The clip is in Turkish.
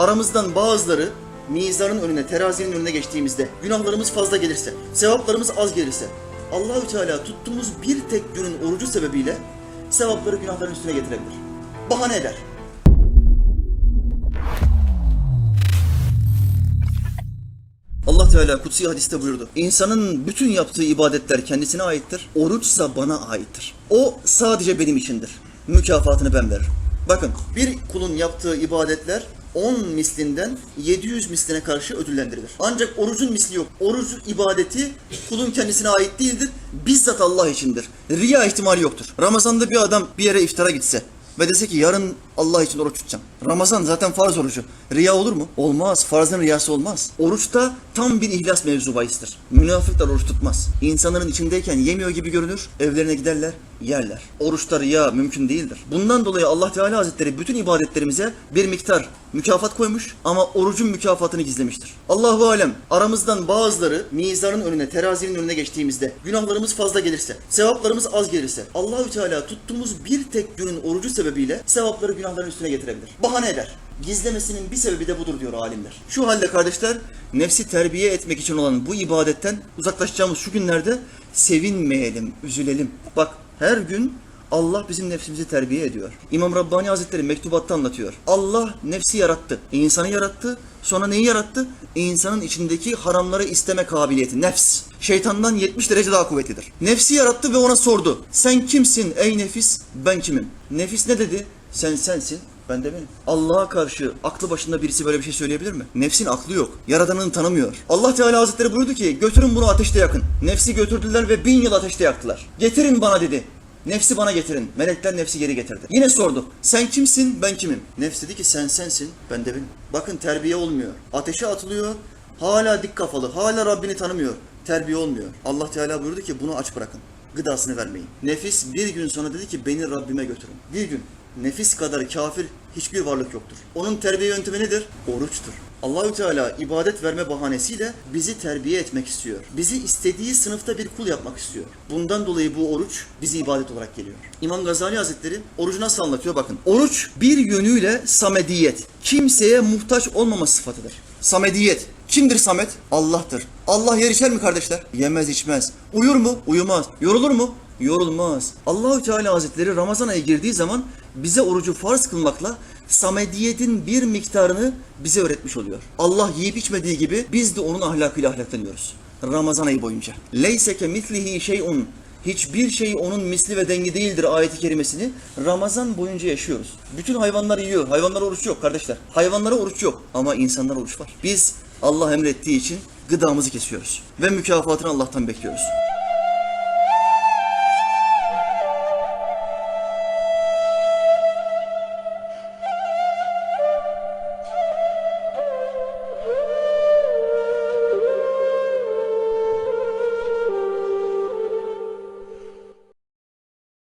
Aramızdan bazıları mizanın önüne, terazinin önüne geçtiğimizde günahlarımız fazla gelirse, sevaplarımız az gelirse Allahü Teala tuttuğumuz bir tek günün orucu sebebiyle sevapları günahların üstüne getirebilir. Bahane eder. Allah Teala kutsi hadiste buyurdu. İnsanın bütün yaptığı ibadetler kendisine aittir. Oruçsa bana aittir. O sadece benim içindir. Mükafatını ben veririm. Bakın bir kulun yaptığı ibadetler 10 mislinden 700 misline karşı ödüllendirilir. Ancak orucun misli yok. Oruç ibadeti kulun kendisine ait değildir. Bizzat Allah içindir. Riya ihtimali yoktur. Ramazan'da bir adam bir yere iftara gitse ve dese ki yarın Allah için oruç tutacağım. Ramazan zaten farz orucu. Riya olur mu? Olmaz. Farzın riyası olmaz. Oruçta tam bir ihlas mevzu bahistir. Münafıklar oruç tutmaz. İnsanların içindeyken yemiyor gibi görünür. Evlerine giderler, yerler. Oruçta riya mümkün değildir. Bundan dolayı Allah Teala Hazretleri bütün ibadetlerimize bir miktar mükafat koymuş ama orucun mükafatını gizlemiştir. Allahu alem aramızdan bazıları mizanın önüne, terazinin önüne geçtiğimizde günahlarımız fazla gelirse, sevaplarımız az gelirse Allahü Teala tuttuğumuz bir tek günün orucu sebebiyle sevapları günahların üstüne getirebilir. Bahane eder. Gizlemesinin bir sebebi de budur diyor alimler. Şu halde kardeşler nefsi terbiye etmek için olan bu ibadetten uzaklaşacağımız şu günlerde sevinmeyelim, üzülelim. Bak her gün Allah bizim nefsimizi terbiye ediyor. İmam Rabbani Hazretleri mektubatta anlatıyor. Allah nefsi yarattı. İnsanı yarattı. Sonra neyi yarattı? İnsanın içindeki haramları isteme kabiliyeti. Nefs. Şeytandan 70 derece daha kuvvetlidir. Nefsi yarattı ve ona sordu. Sen kimsin ey nefis? Ben kimim? Nefis ne dedi? Sen sensin. Ben de benim. Allah'a karşı aklı başında birisi böyle bir şey söyleyebilir mi? Nefsin aklı yok. Yaradanını tanımıyor. Allah Teala Hazretleri buyurdu ki götürün bunu ateşte yakın. Nefsi götürdüler ve bin yıl ateşte yaktılar. Getirin bana dedi. Nefsi bana getirin. Melekler nefsi geri getirdi. Yine sordu. Sen kimsin? Ben kimim? Nefs dedi ki sen sensin. Ben de benim. Bakın terbiye olmuyor. Ateşe atılıyor. Hala dik kafalı. Hala Rabbini tanımıyor. Terbiye olmuyor. Allah Teala buyurdu ki bunu aç bırakın. Gıdasını vermeyin. Nefis bir gün sonra dedi ki beni Rabbime götürün. Bir gün. Nefis kadar kafir hiçbir varlık yoktur. Onun terbiye yöntemi nedir? Oruçtur. Allahü Teala ibadet verme bahanesiyle bizi terbiye etmek istiyor. Bizi istediği sınıfta bir kul yapmak istiyor. Bundan dolayı bu oruç bizi ibadet olarak geliyor. İmam Gazali Hazretleri orucu nasıl anlatıyor bakın. Oruç bir yönüyle samediyet. Kimseye muhtaç olmama sıfatıdır. Samediyet. Kimdir Samet? Allah'tır. Allah yer içer mi kardeşler? Yemez içmez. Uyur mu? Uyumaz. Yorulur mu? Yorulmaz. Allahü Teala Hazretleri Ramazan ayı girdiği zaman bize orucu farz kılmakla samediyetin bir miktarını bize öğretmiş oluyor. Allah yiyip içmediği gibi biz de onun ahlakıyla ahlaklanıyoruz. Ramazan ayı boyunca. Leyseke mislihi şeyun Hiçbir şey onun misli ve dengi değildir ayeti kerimesini Ramazan boyunca yaşıyoruz. Bütün hayvanlar yiyor. Hayvanlara oruç yok kardeşler. Hayvanlara oruç yok ama insanlara oruç var. Biz Allah emrettiği için gıdamızı kesiyoruz ve mükafatını Allah'tan bekliyoruz.